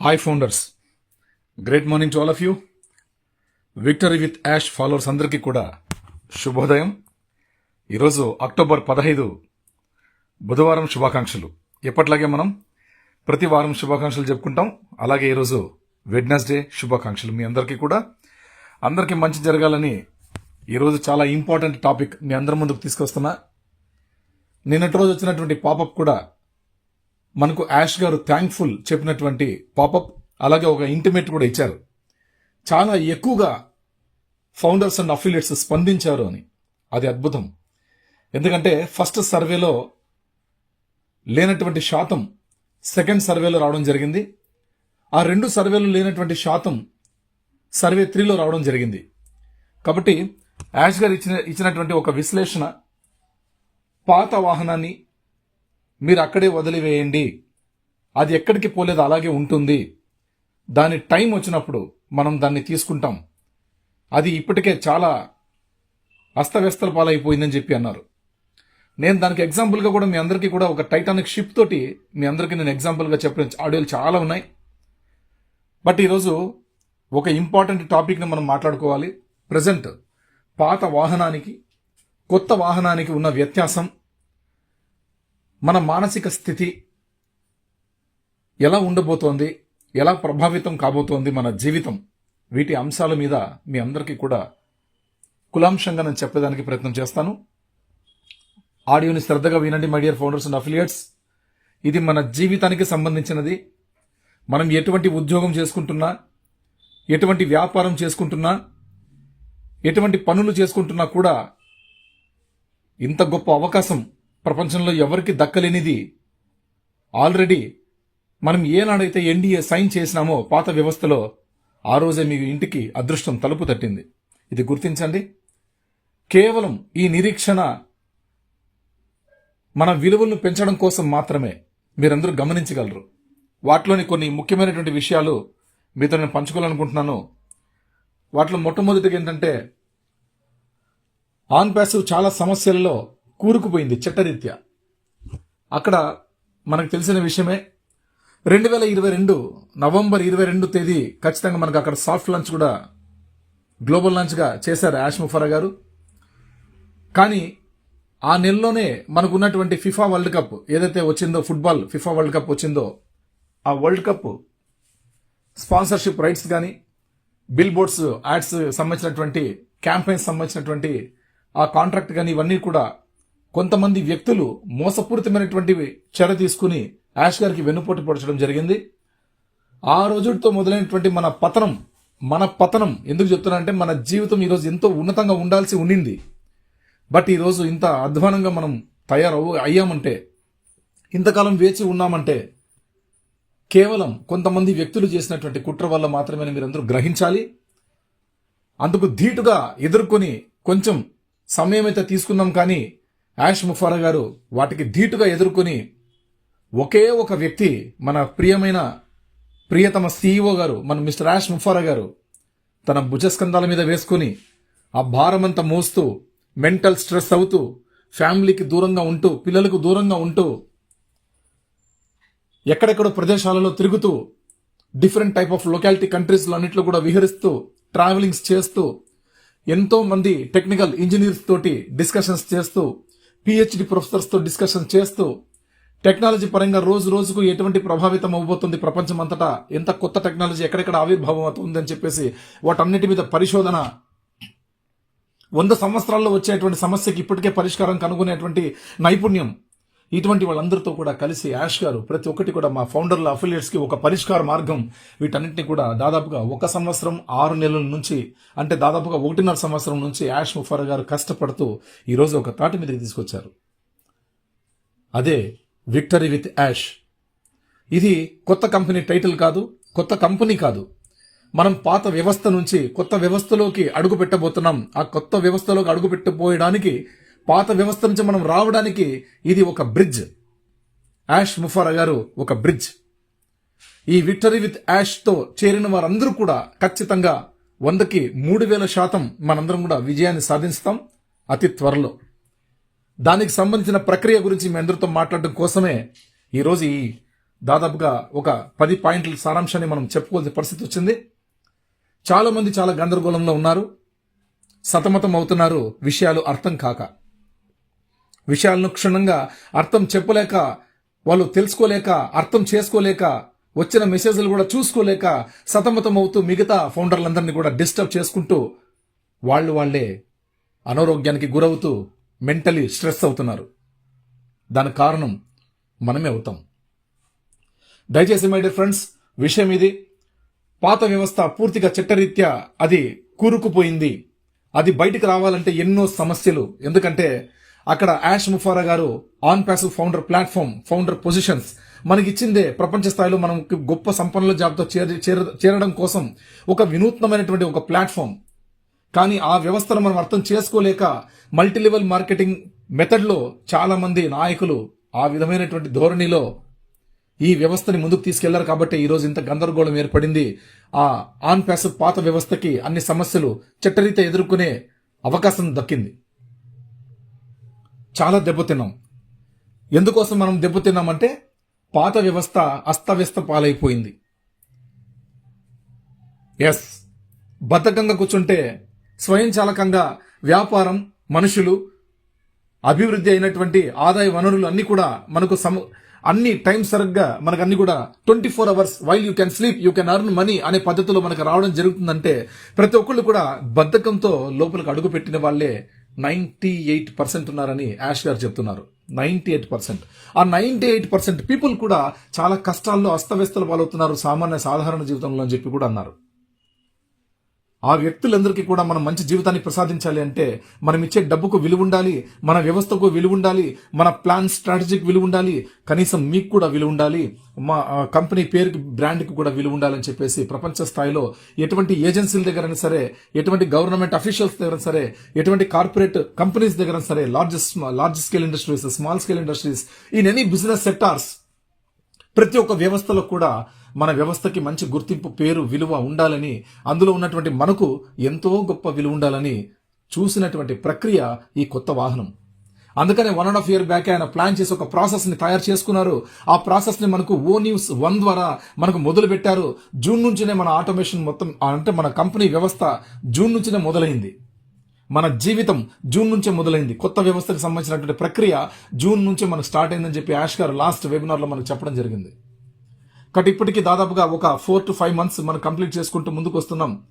Hi founders great morning to all of you victory with Yash followers అందరికీ కూడా శుభోదయం. ఈరోజు అక్టోబర్ పదహైదు బుధవారం శుభాకాంక్షలు. ఎప్పట్లాగే మనం ప్రతి వారం శుభాకాంక్షలు చెప్పుకుంటాం. అలాగే ఈరోజు వెడ్నెస్డే శుభాకాంక్షలు మీ అందరికీ కూడా. అందరికీ మంచి జరగాలని ఈరోజు చాలా ఇంపార్టెంట్ టాపిక్ మీ అందరి ముందుకు తీసుకొస్తున్నా. నిన్నటి రోజు వచ్చినటువంటి పాపప్ కూడా మనకు యాష్ గారు థ్యాంక్ఫుల్ చెప్పినటువంటి పాపప్ అలాగే ఒక ఇంటిమేట్ కూడా ఇచ్చారు. చాలా ఎక్కువగా ఫౌండర్స్ అండ్ అఫిలియేట్స్ స్పందించారు అని. అది అద్భుతం. ఎందుకంటే ఫస్ట్ సర్వేలో లేనటువంటి శాతం సెకండ్ సర్వేలో రావడం జరిగింది. ఆ రెండు సర్వేలు లేనటువంటి శాతం సర్వే త్రీలో రావడం జరిగింది. కాబట్టి యాష్ గారు ఇచ్చిన ఇచ్చినటువంటి ఒక విశ్లేషణ పాత వాహనాన్ని మీరు అక్కడే వదిలివేయండి. అది ఎక్కడికి పోలేదు అలాగే ఉంటుంది. దాని టైం వచ్చినప్పుడు మనం దాన్ని తీసుకుంటాం. అది ఇప్పటికే చాలా అస్తవ్యస్తల పాలైపోయిందని చెప్పి అన్నారు. నేను దానికి ఎగ్జాంపుల్గా కూడా మీ అందరికీ కూడా ఒక టైటానిక్ షిప్ తోటి మీ అందరికీ నేను ఎగ్జాంపుల్గా చెప్పిన ఆడియోలు చాలా ఉన్నాయి. బట్ ఈరోజు ఒక ఇంపార్టెంట్ టాపిక్ని మనం మాట్లాడుకోవాలి. ప్రజెంట్ పాత వాహనానికి కొత్త వాహనానికి ఉన్న వ్యత్యాసం మన మానసిక స్థితి ఎలా ఉండబోతోంది ఎలా ప్రభావితం కాబోతోంది మన జీవితం వీటి అంశాల మీద మీ అందరికీ కూడా కులాంశంగా నేను చెప్పేదానికి ప్రయత్నం చేస్తాను. ఆడియోని శ్రద్ధగా వినండి my dear founders and affiliates ఇది మన జీవితానికి సంబంధించినది. మనం ఎటువంటి ఉద్యోగం చేసుకుంటున్నా ఎటువంటి వ్యాపారం చేసుకుంటున్నా ఎటువంటి పనులు చేసుకుంటున్నా కూడా ఇంత గొప్ప అవకాశం ప్రపంచంలో ఎవరికి దక్కలేనిది? ఆల్రెడీ మనం ఏనాడైతే ఎన్డీఏ సైన్ చేసినామో పాత వ్యవస్థలో ఆ రోజే మీ ఇంటికి అదృష్టం తలుపు తట్టింది. ఇది గుర్తించండి. కేవలం ఈ నిరీక్షణ మన విలువలను పెంచడం కోసం మాత్రమే మీరందరూ గమనించగలరు. వాటిలోని కొన్ని ముఖ్యమైనటువంటి విషయాలు మీతో నేను పంచుకోవాలనుకుంటున్నాను. వాటిలో మొట్టమొదటిగా ఏంటంటే ఆన్ ప్యాసివ్ చాలా సమస్యల్లో కూరుకుపోయింది చట్టరీత్యా. అక్కడ మనకు తెలిసిన విషయమే రెండు వేల ఇరవై రెండు నవంబర్ ఇరవై రెండు తేదీ ఖచ్చితంగా మనకు అక్కడ సాఫ్ట్ లంచ్ కూడా గ్లోబల్ లంచ్గా చేశారు యాష్ ముఫరా గారు. కానీ ఆ నెలలోనే మనకు ఉన్నటువంటి ఫిఫా వరల్డ్ కప్ ఏదైతే వచ్చిందో ఫుట్బాల్ ఫిఫా వరల్డ్ కప్ వచ్చిందో ఆ వరల్డ్ కప్ స్పాన్సర్షిప్ రైట్స్ కానీ బిల్ బోర్డ్స్ యాడ్స్ సంబంధించినటువంటి క్యాంపెయిన్స్ సంబంధించినటువంటి ఆ కాంట్రాక్ట్ కానీ ఇవన్నీ కూడా కొంతమంది వ్యక్తులు మోసపూరితమైనటువంటి చర్య తీసుకుని యాష్ గారికి వెన్నుపోటు పొడచడం జరిగింది. ఆ రోజుతో మొదలైనటువంటి మన పతనం మన పతనం ఎందుకు చెప్తున్నానంటే మన జీవితం ఈరోజు ఎంతో ఉన్నతంగా ఉండాల్సి ఉండింది బట్ ఈరోజు ఇంత అధ్వానంగా మనం తయారవు అయ్యామంటే ఇంతకాలం వేచి ఉన్నామంటే కేవలం కొంతమంది వ్యక్తులు చేసినటువంటి కుట్ర వల్ల మాత్రమే మీరందరూ గ్రహించాలి. అందుకు ధీటుగా ఎదుర్కొని కొంచెం సమయం అయితే తీసుకున్నాం కానీ యాష్ ముఫారా గారు వాటికి ధీటుగా ఎదుర్కొని ఒకే ఒక వ్యక్తి మన ప్రియమైన ప్రియతమ సీఈఓ గారు మన మిస్టర్ యాష్ ముఫారా గారు తన భుజస్కంధాల మీద వేసుకుని ఆ భారమంతా మోస్తూ మెంటల్ స్ట్రెస్ అవుతూ ఫ్యామిలీకి దూరంగా ఉంటూ పిల్లలకు దూరంగా ఉంటూ ఎక్కడెక్కడో ప్రదేశాలలో తిరుగుతూ డిఫరెంట్ టైప్ ఆఫ్ లొకాలిటీ కంట్రీస్లో అన్నింటిలో కూడా విహరిస్తూ ట్రావెలింగ్స్ చేస్తూ ఎంతో మంది టెక్నికల్ ఇంజనీర్స్ తోటి డిస్కషన్స్ చేస్తూ పిహెచ్డి ప్రొఫెసర్స్తో డిస్కషన్ చేస్తూ టెక్నాలజీ పరంగా రోజు రోజుకు ఎటువంటి ప్రభావితం అవబోతుంది ప్రపంచం అంతటా ఎంత కొత్త టెక్నాలజీ ఎక్కడెక్కడ ఆవిర్భావం అవుతుందని చెప్పేసి వాటన్నిటి మీద పరిశోధన వంద సంవత్సరాల్లో వచ్చేటువంటి సమస్యకి ఇప్పటికే పరిష్కారం కనుగొనేటువంటి నైపుణ్యం ఇటువంటి వాళ్ళందరితో కూడా కలిసి యాష్ గారు ప్రతి ఒక్కటి కూడా మా ఫౌండర్ల అఫిలియేట్స్కి ఒక పరిష్కార మార్గం వీటన్నింటినీ కూడా దాదాపుగా ఒక సంవత్సరం ఆరు నెలల నుంచి అంటే దాదాపుగా ఒకటిన్నర సంవత్సరం నుంచి యాష్ ముఫర్ గారు కష్టపడుతూ ఈ రోజు ఒక తాటి మీదకి తీసుకొచ్చారు. అదే విక్టరీ విత్ యాష్. ఇది కొత్త కంపెనీ టైటిల్ కాదు కొత్త కంపెనీ కాదు. మనం పాత వ్యవస్థ నుంచి కొత్త వ్యవస్థలోకి అడుగు పెట్టబోతున్నాం ఆ కొత్త వ్యవస్థలోకి అడుగు పెట్టబోయడానికి పాత వ్యవస్థ నుంచి మనం రావడానికి ఇది ఒక బ్రిడ్జ్. యాష్ ముఫారా గారు ఒక బ్రిడ్జ్. ఈ విక్టరీ విత్ యాష్తో చేరిన వారందరూ కూడా ఖచ్చితంగా వందకి మూడు వేల శాతం మనందరం కూడా విజయాన్ని సాధిస్తాం అతి త్వరలో. దానికి సంబంధించిన ప్రక్రియ గురించి మీ అందరితో మాట్లాడడం కోసమే ఈరోజు ఈ దాదాపుగా ఒక పది పాయింట్ల సారాంశాన్ని మనం చెప్పుకోవాల్సిన పరిస్థితి వచ్చింది. చాలామంది చాలా గందరగోళంలో ఉన్నారు. సతమతం అవుతున్నారు విషయాలు అర్థం కాక. విషయాలను క్షుణ్ణంగా అర్థం చెప్పలేక వాళ్ళు తెలుసుకోలేక అర్థం చేసుకోలేక వచ్చిన మెసేజ్లు కూడా చూసుకోలేక సతమతం అవుతూ మిగతా ఫౌండర్లందరినీ కూడా డిస్టర్బ్ చేసుకుంటూ వాళ్ళు వాళ్ళే అనారోగ్యానికి గురవుతూ మెంటలీ స్ట్రెస్ అవుతున్నారు. దానికి కారణం మనమే అవుతాం. దయచేసి మై డియర్ ఫ్రెండ్స్ విషయం ఇది. పాత వ్యవస్థ పూర్తిగా చట్టరీత్యా అది కూరుకుపోయింది. అది బయటికి రావాలంటే ఎన్నో సమస్యలు. ఎందుకంటే అక్కడ యాష్ ముఫారా గారు OnPassive founder platform founder positions మనకిచ్చిందే ప్రపంచ స్థాయిలో మనం గొప్ప సంపన్నుల జాబితా చేర- చేరడం కోసం ఒక వినూత్నమైనటువంటి ఒక ప్లాట్ఫామ్. కానీ ఆ వ్యవస్థను మనం అర్థం చేసుకోలేక మల్టీ లెవెల్ మార్కెటింగ్ మెథడ్లో చాలా మంది నాయకులు ఆ విధమైనటువంటి ధోరణిలో ఈ వ్యవస్థని ముందుకు తీసుకెళ్ళారు కాబట్టి ఈరోజు ఇంత గందరగోళం ఏర్పడింది. ఆ ఆన్ ప్యాసివ్ పాత వ్యవస్థకి అన్ని సమస్యలు చట్టరీత ఎదుర్కొనే అవకాశం దక్కింది. చాలా దెబ్బతిన్నాం. ఎందుకోసం మనం దెబ్బతిన్నామంటే పాత వ్యవస్థ అస్తవ్యస్త పాలైపోయింది. ఎస్ బద్ధకంగా కూర్చుంటే స్వయంచాలకంగా వ్యాపారం మనుషులు అభివృద్ధి అయినటువంటి ఆదాయ వనరులు అన్నీ కూడా మనకు సమ అన్ని టైం సరిగ్గా మనకు అన్ని కూడా twenty four hours while you can sleep you can earn money అనే పద్ధతిలో మనకు రావడం జరుగుతుందంటే ప్రతి ఒక్కళ్ళు కూడా బద్ధకంతో లోపలికి అడుగు పెట్టిన వాళ్ళే నైన్టీ ఎయిట్ పర్సెంట్ ఉన్నారని యాష్ గారు చెప్తున్నారు. Ninety eight percent. ఆ నైన్టీ ఎయిట్ పర్సెంట్ పీపుల్ కూడా చాలా కష్టాల్లో అస్తవ్యస్తలు పాలవుతున్నారు సామాన్య సాధారణ జీవితంలో అని చెప్పి కూడా అన్నారు. ఆ వ్యక్తులందరికీ కూడా మనం మంచి జీవితాన్ని ప్రసాదించాలి అంటే మనం ఇచ్చే డబ్బుకు విలువ ఉండాలి మన వ్యవస్థకు విలువ ఉండాలి మన ప్లాన్ స్ట్రాటజీకి విలువ ఉండాలి కనీసం మీకు కూడా విలువ ఉండాలి మా కంపెనీ పేరుకి బ్రాండ్కి కూడా విలువ ఉండాలని చెప్పేసి ప్రపంచ స్థాయిలో ఎటువంటి ఏజెన్సీల దగ్గర సరే ఎటువంటి గవర్నమెంట్ అఫీషియల్స్ దగ్గర సరే ఎటువంటి కార్పొరేట్ కంపెనీస్ దగ్గర సరే largest large scale industries small scale industries in any business sectors ప్రతి ఒక్క వ్యవస్థలో కూడా మన వ్యవస్థకి మంచి గుర్తింపు పేరు విలువ ఉండాలని అందులో ఉన్నటువంటి మనకు ఎంతో గొప్ప విలువ ఉండాలని చూసినటువంటి ప్రక్రియ ఈ కొత్త వాహనం. అందుకనే one and half year back ఆయన ప్లాన్ చేసి ఒక ప్రాసెస్ని తయారు చేసుకున్నారు. ఆ ప్రాసెస్ని మనకు ఓ న్యూస్ వన్ ద్వారా మనకు మొదలు పెట్టారు. జూన్ నుంచినే మన ఆటోమేషన్ మొత్తం అంటే మన కంపెనీ వ్యవస్థ జూన్ నుంచినే మొదలైంది. మన జీవితం జూన్ నుంచే మొదలైంది. కొత్త వ్యవస్థకు సంబంధించినటువంటి ప్రక్రియ జూన్ నుంచే మనకు స్టార్ట్ అయిందని చెప్పి యాష్ గారు లాస్ట్ వెబినార్లో మనకు చెప్పడం జరిగింది. కాబట్టి ఇప్పటికీ దాదాపుగా ఒక ఫోర్ టు ఫైవ్ మంత్స్ మనం కంప్లీట్ చేసుకుంటూ ముందుకు వస్తున్నాం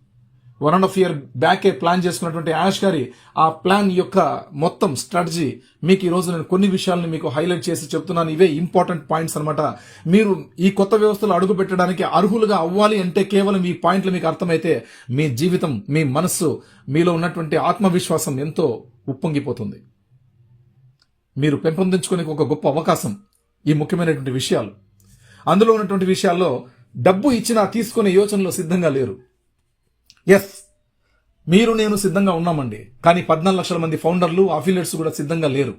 వన్ అండ్ హాఫ్ ఇయర్ బ్యాకే ప్లాన్ చేసుకున్నటువంటి యాష్ గారి ఆ ప్లాన్ యొక్క మొత్తం స్ట్రాటజీ మీకు ఈ నేను కొన్ని విషయాలను మీకు హైలైట్ చేసి చెప్తున్నాను. ఇవే ఇంపార్టెంట్ పాయింట్స్ అన్నమాట. మీరు ఈ కొత్త వ్యవస్థలో అడుగు పెట్టడానికి అర్హులుగా అవ్వాలి అంటే కేవలం ఈ పాయింట్లు మీకు అర్థమైతే మీ జీవితం మీ మనస్సు మీలో ఉన్నటువంటి ఆత్మవిశ్వాసం ఎంతో ఉప్పొంగిపోతుంది. మీరు పెంపొందించుకునే ఒక గొప్ప అవకాశం ఈ ముఖ్యమైనటువంటి విషయాలు. అందులో ఉన్నటువంటి విషయాల్లో డబ్బు ఇచ్చినా తీసుకునే యోచనలో సిద్ధంగా లేరు. ఎస్ మీరు నేను సిద్ధంగా ఉన్నామండి. కానీ పద్నాలుగు లక్షల మంది ఫౌండర్లు అఫిలియట్స్ కూడా సిద్ధంగా లేరు.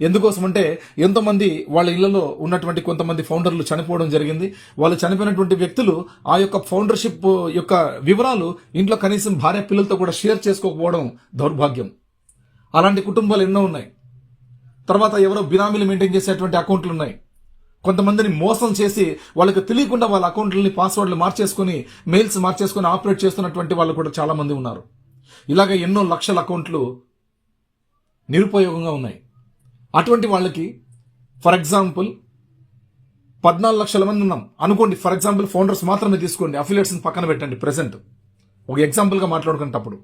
ఎందుకోసమంటే ఎంతోమంది వాళ్ళ ఇళ్ళలో ఉన్నటువంటి కొంతమంది ఫౌండర్లు చనిపోవడం జరిగింది. వాళ్ళు చనిపోయినటువంటి వ్యక్తులు ఆ యొక్క ఫౌండర్షిప్ యొక్క వివరాలు ఇంట్లో కనీసం భార్య పిల్లలతో కూడా షేర్ చేసుకోకపోవడం దౌర్భాగ్యం. అలాంటి కుటుంబాలు ఎన్నో ఉన్నాయి. తర్వాత ఎవరో బినామీలు మెయింటైన్ చేసేటువంటి అకౌంట్లు ఉన్నాయి. కొంతమందిని మోసం చేసి వాళ్ళకి తెలియకుండా వాళ్ళ అకౌంట్లని పాస్వర్డ్లు మార్చేసుకుని మెయిల్స్ మార్చేసుకుని ఆపరేట్ చేస్తున్నటువంటి వాళ్ళు కూడా చాలామంది ఉన్నారు. ఇలాగ ఎన్నో లక్షల అకౌంట్లు నిరుపయోగంగా ఉన్నాయి. అటువంటి వాళ్ళకి ఫర్ ఎగ్జాంపుల్ పద్నాలుగు లక్షల మంది ఉన్నాం. అనుకోండి ఫర్ ఎగ్జాంపుల్ ఫౌండర్స్ మాత్రమే తీసుకోండి అఫిలియట్స్ని పక్కన పెట్టండి ప్రెసెంట్. ఒక ఎగ్జాంపుల్గా మాట్లాడుకునేటప్పుడు.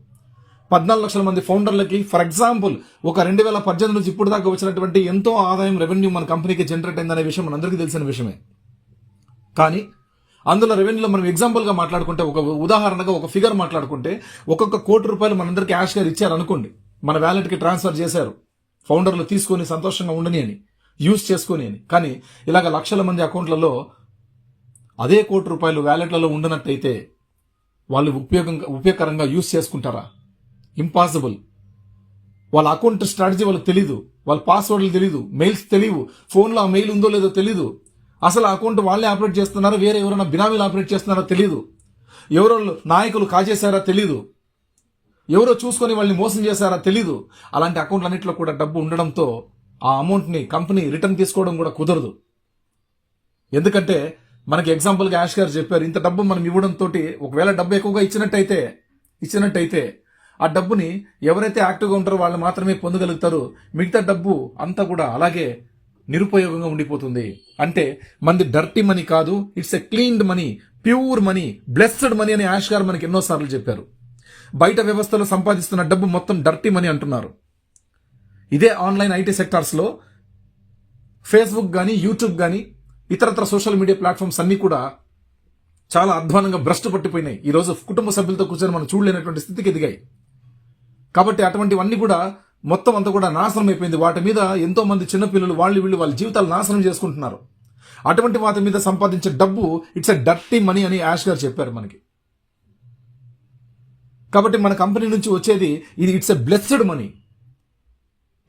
పద్నాలుగు లక్షల మంది ఫౌండర్లకి ఫర్ ఎగ్జాంపుల్ ఒక రెండు వేల పద్దెనిమిది నుంచి ఇప్పుడు దాకా వచ్చినటువంటి ఎంతో ఆదాయం రెవెన్యూ మన కంపెనీకి జనరేట్ అయిందనే విషయం మనందరికీ తెలిసిన విషయమే. కానీ అందులో రెవెన్యూలో మనం ఎగ్జాంపుల్గా మాట్లాడుకుంటే ఒక ఉదాహరణగా ఒక ఫిగర్ మాట్లాడుకుంటే ఒక్కొక్క కోటి రూపాయలు మనందరికీ యాష్ గారు ఇచ్చారు అనుకోండి మన వ్యాలెట్కి ట్రాన్స్ఫర్ చేశారు ఫౌండర్లు తీసుకొని సంతోషంగా ఉండని అని యూజ్ చేసుకొని అని. కానీ ఇలాగ లక్షల మంది అకౌంట్లలో అదే కోటి రూపాయలు వ్యాలెట్లలో ఉండనట్టయితే వాళ్ళు ఉపయోగంగా ఉపయోగకరంగా యూజ్ చేసుకుంటారా? ఇంపాసిబుల్ వాళ్ళ అకౌంట్ స్ట్రాటజీ వాళ్ళకి తెలీదు. వాళ్ళ పాస్వర్డ్లు తెలీదు. మెయిల్స్ తెలియవు ఫోన్లో ఆ మెయిల్ ఉందో లేదో తెలీదు. అసలు ఆ అకౌంట్ వాళ్ళే ఆపరేట్ చేస్తున్నారా? వేరే ఎవరైనా బినామీలు ఆపరేట్ చేస్తున్నారో తెలీదు. ఎవరో నాయకులు కాజేశారా తెలీదు. ఎవరో చూసుకొని వాళ్ళని మోసం చేశారా తెలీదు. అలాంటి అకౌంట్లన్నింటిలో కూడా డబ్బు ఉండడంతో ఆ అమౌంట్ని కంపెనీ రిటర్న్ తీసుకోవడం కూడా కుదరదు. ఎందుకంటే మనకి ఎగ్జాంపుల్గా యాష్ గారు చెప్పారు ఇంత డబ్బు మనం ఇవ్వడంతో ఒకవేళ డబ్బు ఎక్కువగా ఇచ్చినట్టయితే ఇచ్చినట్టయితే ఆ డబ్బుని ఎవరైతే యాక్టివ్గా ఉంటారో వాళ్ళు మాత్రమే పొందగలుగుతారు మిగతా డబ్బు అంతా కూడా అలాగే నిరుపయోగంగా ఉండిపోతుంది. అంటే మనది డర్టీ మనీ కాదు it's a cleaned money pure money blessed money అని యాష్ గారు మనకి ఎన్నోసార్లు చెప్పారు. బయట వ్యవస్థలో సంపాదిస్తున్న డబ్బు మొత్తం డర్టీ మనీ అంటున్నారు. ఇదే ఆన్లైన్ ఐటీ సెక్టార్స్లో ఫేస్బుక్ కానీ యూట్యూబ్ కానీ ఇతరత్ర సోషల్ మీడియా ప్లాట్ఫామ్స్ అన్నీ కూడా చాలా అధ్వానంగా భ్రష్టు పట్టిపోయినాయి. ఈ రోజు కుటుంబ సభ్యులతో కూర్చొని మనం చూడలేనటువంటి స్థితికి ఎదిగాయి. కాబట్టి అటువంటివన్నీ కూడా మొత్తం అంతా కూడా నాశనం అయిపోయింది. వాటి మీద ఎంతో మంది చిన్నపిల్లలు వాళ్ళు వీళ్ళు వాళ్ళ జీవితాలు నాశనం చేసుకుంటున్నారు. అటువంటి వాటి మీద సంపాదించే డబ్బు ఇట్స్ ఎ డర్టీ మనీ అని యాష్ గారు చెప్పారు మనకి. కాబట్టి మన కంపెనీ నుంచి వచ్చేది ఇది ఇట్స్ ఎ బ్లెస్డ్ మనీ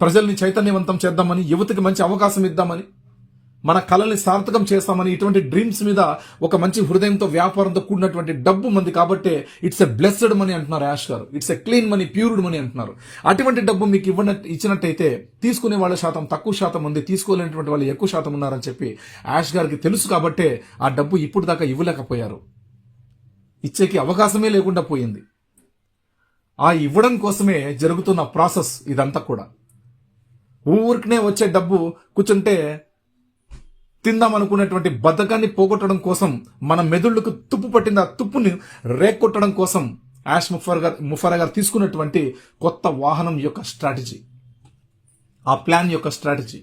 ప్రజల్ని చైతన్యవంతం చేద్దామని యువతకి మంచి అవకాశం ఇద్దామని మన కళల్ని సార్థకం చేస్తామని ఇటువంటి డ్రీమ్స్ మీద ఒక మంచి హృదయంతో వ్యాపారంతో కూడినటువంటి డబ్బు మంది కాబట్టి ఇట్స్ ఎ బ్లెస్డ్ మనీ అంటున్నారు యాష్ గారు. It's a clean money pured money అంటున్నారు. అటువంటి డబ్బు మీకు ఇవ్వన ఇచ్చినట్టయితే తీసుకునే వాళ్ళ శాతం తక్కువ శాతం ఉంది తీసుకోలేనటువంటి వాళ్ళు ఎక్కువ శాతం ఉన్నారని చెప్పి యాష్ గారికి తెలుసు కాబట్టే ఆ డబ్బు ఇప్పుడు దాకా ఇవ్వలేకపోయారు. ఇచ్చేకి అవకాశమే లేకుండా పోయింది. ఆ ఇవ్వడం కోసమే జరుగుతున్న ప్రాసెస్ ఇదంతా కూడా. ఊరికనే వచ్చే డబ్బు కూర్చుంటే తిందాం అనుకున్నటువంటి బద్ధకాన్ని పోగొట్టడం కోసం మన మెదుళ్ళకు తుప్పు పట్టిన ఆ తుప్పుని రేక్కొట్టడం కోసం యాష్ ముఫర్ గారు ముఫరా గారు తీసుకున్నటువంటి కొత్త వాహనం యొక్క స్ట్రాటజీ. ఆ ప్లాన్ యొక్క స్ట్రాటజీ.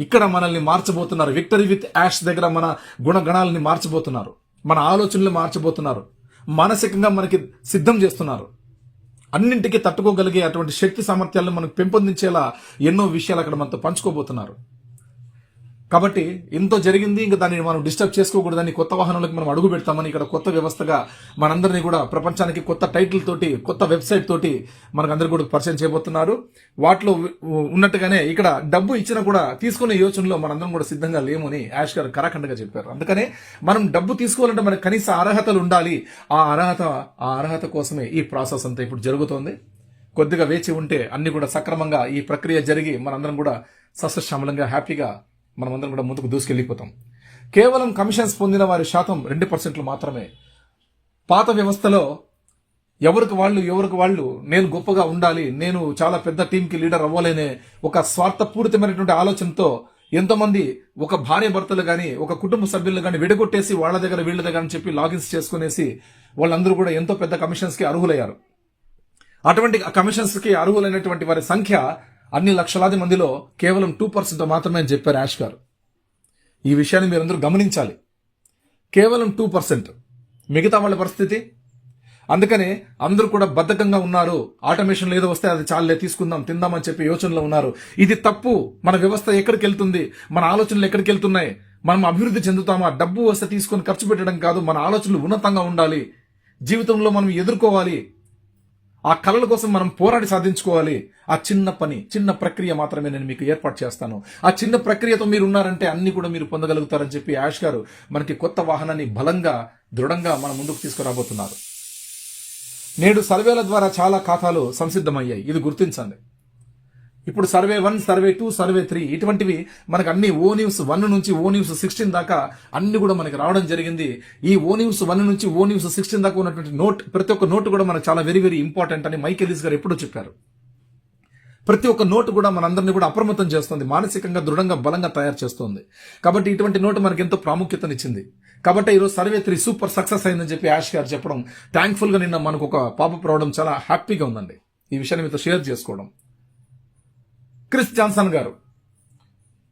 ఇక్కడ మనల్ని మార్చబోతున్నారు. విక్టరీ విత్ యాష్ దగ్గర మన గుణగణాలని మార్చబోతున్నారు. మన ఆలోచనలు మార్చబోతున్నారు. మానసికంగా మనకి సిద్ధం చేస్తున్నారు. అన్నింటికీ తట్టుకోగలిగే అటువంటి శక్తి సామర్థ్యాలను మనకు పెంపొందించేలా ఎన్నో విషయాలు అక్కడ మనతో పంచుకోబోతున్నారు. కాబట్టి ఎంతో జరిగింది ఇంకా దాన్ని మనం డిస్టర్బ్ చేసుకోకూడదని కొత్త వాహనాలకు మనం అడుగు పెడతామని ఇక్కడ కొత్త వ్యవస్థగా మనందరినీ కూడా ప్రపంచానికి కొత్త టైటిల్ తోటి కొత్త వెబ్సైట్ తోటి మనకు అందరు కూడా పరిచయం చేయబోతున్నారు. వాటిలో ఉన్నట్టుగానే ఇక్కడ డబ్బు ఇచ్చినా కూడా తీసుకునే యోచనలో మనందరం కూడా సిద్ధంగా లేమని యాష్ గారు కరాఖండగా చెప్పారు. అందుకనే మనం డబ్బు తీసుకోవాలంటే మనకు కనీస అర్హతలు ఉండాలి. ఆ అర్హత ఆ అర్హత కోసమే ఈ ప్రాసెస్ అంతా ఇప్పుడు జరుగుతోంది. కొద్దిగా వేచి ఉంటే అన్ని కూడా సక్రమంగా ఈ ప్రక్రియ జరిగి మనందరం కూడా సస్యశ్యామలంగా హ్యాపీగా మనమందరం కూడా ముందుకు దూసుకెళ్ళిపోతాం. కేవలం కమిషన్స్ పొందిన వారి శాతం రెండు పర్సెంట్లు మాత్రమే. పాత వ్యవస్థలో ఎవరికి వాళ్ళు ఎవరికి వాళ్ళు నేను గొప్పగా ఉండాలి నేను చాలా పెద్ద టీంకి లీడర్ అవ్వాలనే ఒక స్వార్థపూరితమైనటువంటి ఆలోచనతో ఎంతోమంది ఒక భార్య భర్తలు కానీ ఒక కుటుంబ సభ్యులు కానీ విడగొట్టేసి వాళ్ళ దగ్గర వీళ్ళ దగ్గర అని చెప్పి లాగిన్స్ చేసుకునేసి వాళ్ళందరూ కూడా ఎంతో పెద్ద కమిషన్స్కి అర్హులయ్యారు. అటువంటి కమిషన్స్కి అర్హులైనటువంటి వారి సంఖ్య అన్ని లక్షలాది మందిలో కేవలం టూ పర్సెంట్ మాత్రమే అని చెప్పారు యాష్ గారు. ఈ విషయాన్ని మీరందరూ గమనించాలి. కేవలం టూ పర్సెంట్. మిగతా వాళ్ళ పరిస్థితి? అందుకనే అందరూ కూడా బద్ధకంగా ఉన్నారు. ఆటోమేషన్ ఏదో వస్తే అది చాలే తీసుకుందాం తిందామని చెప్పి యోచనలో ఉన్నారు. ఇది తప్పు. మన వ్యవస్థ ఎక్కడికి వెళ్తుంది? మన ఆలోచనలు ఎక్కడికి వెళ్తున్నాయి? మనం అభివృద్ధి చెందుతామా? డబ్బు వస్తే తీసుకొని ఖర్చు పెట్టడం కాదు. మన ఆలోచనలు ఉన్నతంగా ఉండాలి. జీవితంలో మనం ఎదుర్కోవాలి. ఆ కళల కోసం మనం పోరాడి సాధించుకోవాలి. ఆ చిన్న పని చిన్న ప్రక్రియ మాత్రమే నేను మీకు ఏర్పాటు చేస్తాను. ఆ చిన్న ప్రక్రియతో మీరు ఉన్నారంటే అన్ని కూడా మీరు పొందగలుగుతారని చెప్పి యాష్ గారు మనకి కొత్త వాహనాన్ని బలంగా దృఢంగా మన ముందుకు తీసుకురాబోతున్నారు. నేడు సర్వేల ద్వారా చాలా ఖాతాలు సంసిద్ధమయ్యాయి. ఇది గుర్తించండి. ఇప్పుడు survey one survey two survey three ఇటువంటివి మనకు అన్ని ఓ న్యూస్ వన్ నుంచి ఓ న్యూస్ సిక్స్టీన్ దాకా అన్ని కూడా మనకి రావడం జరిగింది. ఈ ఓ న్యూస్ వన్ నుంచి ఓ న్యూస్ సిక్స్టీన్ దాకా ఉన్నటువంటి నోట్ ప్రతి ఒక్క నోట్ కూడా మనకు చాలా వెరీ వెరీ ఇంపార్టెంట్ అని మైక్ గారు ఎప్పుడూ చెప్పారు. ప్రతి ఒక్క నోటు కూడా మనందరినీ కూడా అప్రమత్తం చేస్తుంది మానసికంగా దృఢంగా బలంగా తయారు చేస్తుంది. కాబట్టి ఇటువంటి నోటు మనకి ఎంతో ప్రాముఖ్యతనిచ్చింది. కాబట్టి ఈరోజు సర్వే త్రీ సూపర్ సక్సెస్ అయిందని చెప్పి యాష్ గారు చెప్పడం థ్యాంక్ఫుల్గా నిన్న మనకు ఒక పాపప్ రావడం చాలా హ్యాపీగా ఉందండి. ఈ విషయాన్ని మీతో షేర్ చేసుకోవడం. క్రిస్ జాన్సన్ గారు.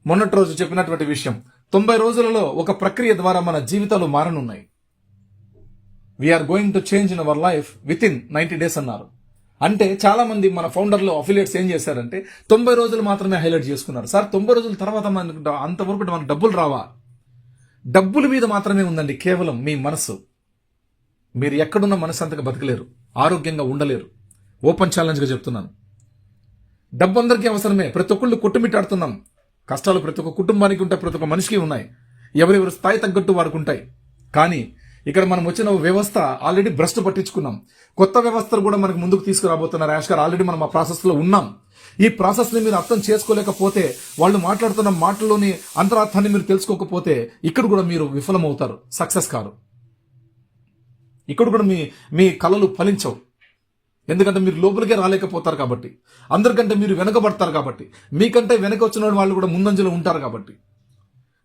మొన్నటి రోజు చెప్పినటువంటి విషయం. తొంభై రోజులలో ఒక ప్రక్రియ ద్వారా మన జీవితాలు మారనున్నాయి. We are going to change in our life with in ninety days అన్నారు. అంటే చాలా మంది మన ఫౌండర్లు అఫిలియేట్స్ ఏం చేశారంటే తొంభై రోజులు మాత్రమే హైలైట్ చేసుకున్నారు. సార్ తొంభై రోజుల తర్వాత మనకు అంతవరకు మనకు డబ్బులు రావా? డబ్బుల మీద మాత్రమే ఉందండి కేవలం మీ మనసు మీరు ఎక్కడున్న మనసు అంతగా బతకలేరు. ఆరోగ్యంగా ఉండలేరు. ఓపెన్ ఛాలెంజ్గా చెప్తున్నాను. డబ్బు అందరికీ అవసరమే. ప్రతి ఒక్కళ్ళు కొట్టుమిట్టాడుతున్నాం. కష్టాలు ప్రతి ఒక్క కుటుంబానికి ఉంటాయి ప్రతి ఒక్క మనిషికి ఉన్నాయి. ఎవరెవరి స్థాయి తగ్గట్టు వారికి ఉంటాయి. కానీ ఇక్కడ మనం వచ్చిన వ్యవస్థ ఆల్రెడీ భ్రష్టు పట్టించుకున్నాం. కొత్త వ్యవస్థలు కూడా మనకు ముందుకు తీసుకురాబోతున్నారు. యాష్ గారు ఆల్రెడీ మనం ఆ ప్రాసెస్లో ఉన్నాం. ఈ ప్రాసెస్ని మీరు అర్థం చేసుకోలేకపోతే వాళ్ళు మాట్లాడుతున్న మాటల్లోని అంతరార్థాన్ని మీరు తెలుసుకోకపోతే ఇక్కడ కూడా మీరు విఫలమవుతారు. Success car. ఇక్కడ కూడా మీ మీ కళలు ఫలించవు. ఎందుకంటే మీరు లోపలికే రాలేకపోతారు కాబట్టి. అందరికంటే మీరు వెనకబడతారు కాబట్టి. మీకంటే వెనక వచ్చిన వాళ్ళు కూడా ముందంజలో ఉంటారు కాబట్టి.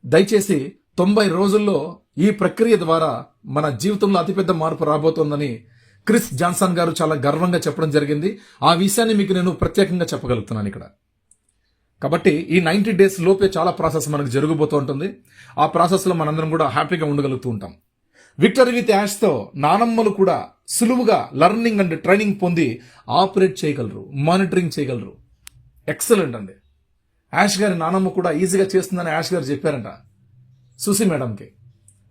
దయచేసి తొంభై రోజుల్లో ఈ ప్రక్రియ ద్వారా మన జీవితంలో అతిపెద్ద మార్పు రాబోతోందని క్రిస్ జాన్సన్ గారు చాలా గర్వంగా చెప్పడం జరిగింది. ఆ విషయాన్ని మీకు నేను ప్రత్యేకంగా చెప్పగలుగుతున్నాను ఇక్కడ. కాబట్టి ఈ నైంటీ డేస్ లోపే చాలా ప్రాసెస్ మనకు జరగబోతూ ఉంటుంది. ఆ ప్రాసెస్లో మనందరం కూడా హ్యాపీగా ఉండగలుగుతూ ఉంటాం. విక్టరీ విత్ యాష్తో నానమ్మలు కూడా సులువుగా లర్నింగ్ అండ్ ట్రైనింగ్ పొంది ఆపరేట్ చేయగలరు మానిటరింగ్ చేయగలరు. ఎక్సలెంట్ అండి. యాష్ గారి నానమ్మ కూడా ఈజీగా చేస్తుందని యాష్ గారు చెప్పారంట. సుసి మేడంకి.